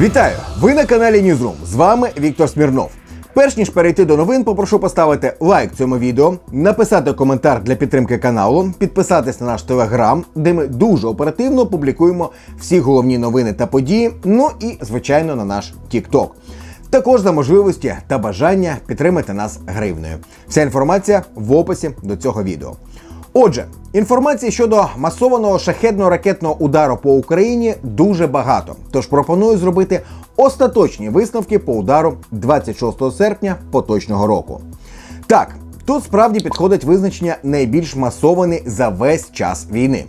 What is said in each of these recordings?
Вітаю! Ви на каналі Ньюзрум. З вами Віктор Смірнов. Перш ніж перейти до новин, попрошу поставити лайк цьому відео, написати коментар для підтримки каналу, підписатись на наш телеграм, де ми дуже оперативно публікуємо всі головні новини та події. Ну і звичайно на наш TikTok. Також за можливості та бажання підтримати нас гривнею. Вся інформація в описі до цього відео. Отже, інформації щодо масованого шахетно-ракетного удару по Україні дуже багато. Тож пропоную зробити остаточні висновки по удару 26 серпня поточного року. Так, тут справді підходить визначення найбільш масований за весь час війни.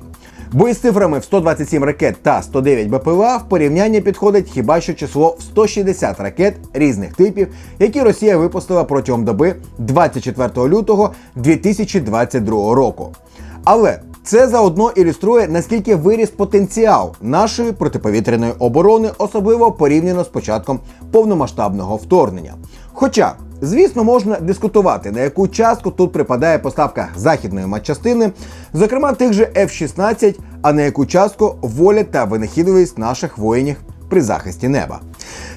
Бо із цифрами в 127 ракет та 109 БПЛА в порівняння підходить хіба що число в 160 ракет різних типів, які Росія випустила протягом доби 24 лютого 2022 року. Але це заодно ілюструє наскільки виріс потенціал нашої протиповітряної оборони, особливо порівняно з початком повномасштабного вторгнення. Хоча Звісно, можна дискутувати, на яку частку тут припадає поставка західної матчастини, зокрема тих же F-16, а на яку частку воля та винахідливість наших воїнів при захисті неба.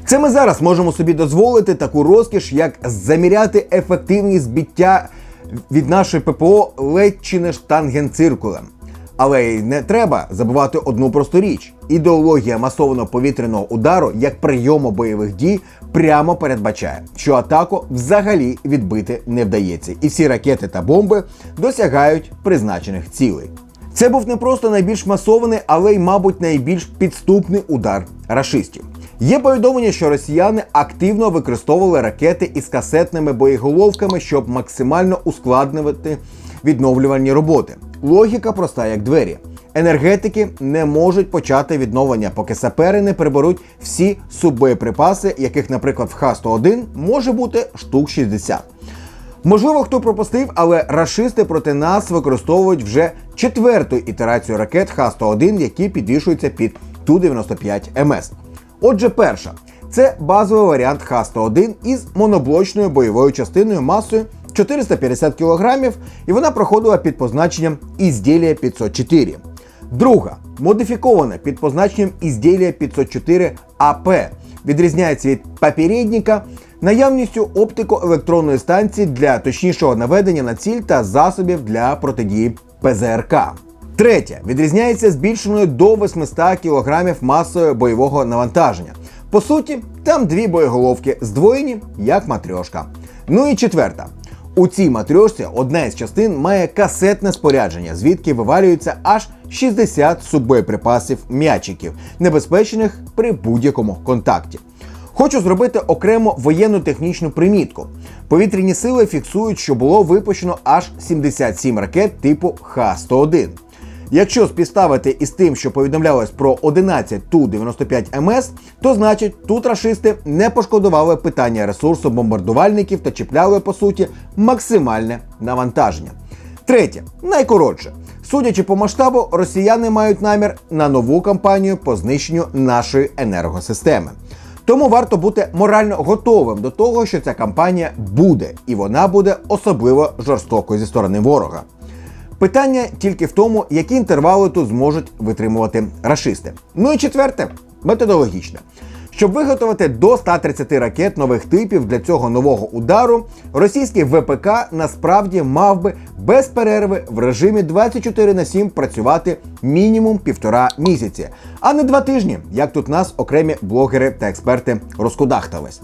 Це ми зараз можемо собі дозволити таку розкіш, як заміряти ефективність збиття від нашої ППО ледь чи не штангенциркулем. Але й не треба забувати одну просту річ: ідеологія масованого повітряного удару як прийому бойових дій прямо передбачає, що атаку взагалі відбити не вдається, і всі ракети та бомби досягають призначених цілей. Це був не просто найбільш масований, але й, мабуть, найбільш підступний удар рашистів. Є повідомлення, що росіяни активно використовували ракети із касетними боєголовками, щоб максимально ускладнювати відновлювальні роботи. Логіка проста як двері. Енергетики не можуть почати відновлення, поки сапери не приберуть всі суббоєприпаси, яких, наприклад, в Х-101 може бути штук 60. Можливо, хто пропустив, але рашисти проти нас використовують вже четверту ітерацію ракет Х-101, які підвішуються під Ту-95 МС. Отже, перша це базовий варіант Х-101 із моноблочною бойовою частиною масою 450 кг, і вона проходила під позначенням Ізділія 504. Друга модифікована під позначенням Ізділія 504 АП. Відрізняється від попередника наявністю оптико-електронної станції для точнішого наведення на ціль та засобів для протидії ПЗРК. Третя відрізняється збільшеною до 800 кг масою бойового навантаження. По суті, там дві боєголовки здвоєні як матрьошка. Ну і четверта. У цій матрьошці одна із частин має касетне спорядження, звідки вивалюється аж 60 суббоєприпасів м'ячиків, небезпечних при будь-якому контакті. Хочу зробити окремо воєнну технічну примітку. Повітряні сили фіксують, що було випущено аж 77 ракет типу Х-101. Якщо співставити із тим, що повідомлялось про 11 Ту-95 МС, то значить тут рашисти не пошкодували питання ресурсу бомбардувальників та чіпляли по суті максимальне навантаження. Третє, найкоротше. Судячи по масштабу, росіяни мають намір на нову кампанію по знищенню нашої енергосистеми. Тому варто бути морально готовим до того, що ця кампанія буде, і вона буде особливо жорстокою зі сторони ворога. Питання тільки в тому, які інтервали тут зможуть витримувати рашисти. Ну і четверте методологічне. Щоб виготовити до 130 ракет нових типів для цього нового удару, російський ВПК насправді мав би без перерви в режимі 24 на 7 працювати мінімум півтора місяці, а не два тижні, як тут нас окремі блогери та експерти розкудахтались.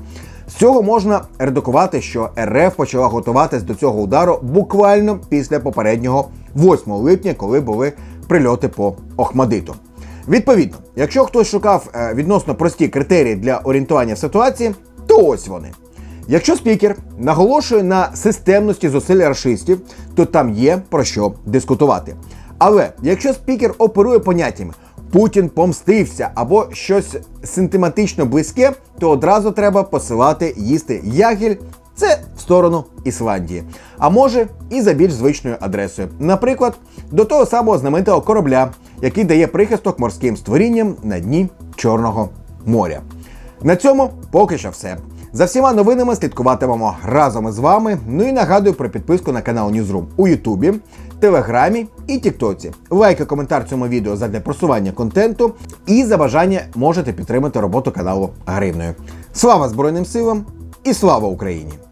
З цього можна редукувати, що РФ почала готуватись до цього удару буквально після попереднього 8 липня, коли були прильоти по Охмадиту. Відповідно, якщо хтось шукав е, відносно прості критерії для орієнтування в ситуації, то ось вони. Якщо спікер наголошує на системності зусиль рашистів, то там є про що дискутувати. Але якщо спікер оперує поняттями Путін помстився або щось синтематично близьке, то одразу треба посилати їсти ягіль. Це сторону Ісландії, а може і за більш звичною адресою, наприклад, до того самого знаменитого корабля, який дає прихисток морським створінням на дні Чорного моря. На цьому поки що все. За всіма новинами слідкуватимемо разом із вами. Ну і нагадую про підписку на канал Newsroom у Ютубі, Телеграмі і Тіктоці. Лайк і коментар цьому відео задля просування контенту. І за бажання можете підтримати роботу каналу гривною. Слава Збройним силам і слава Україні!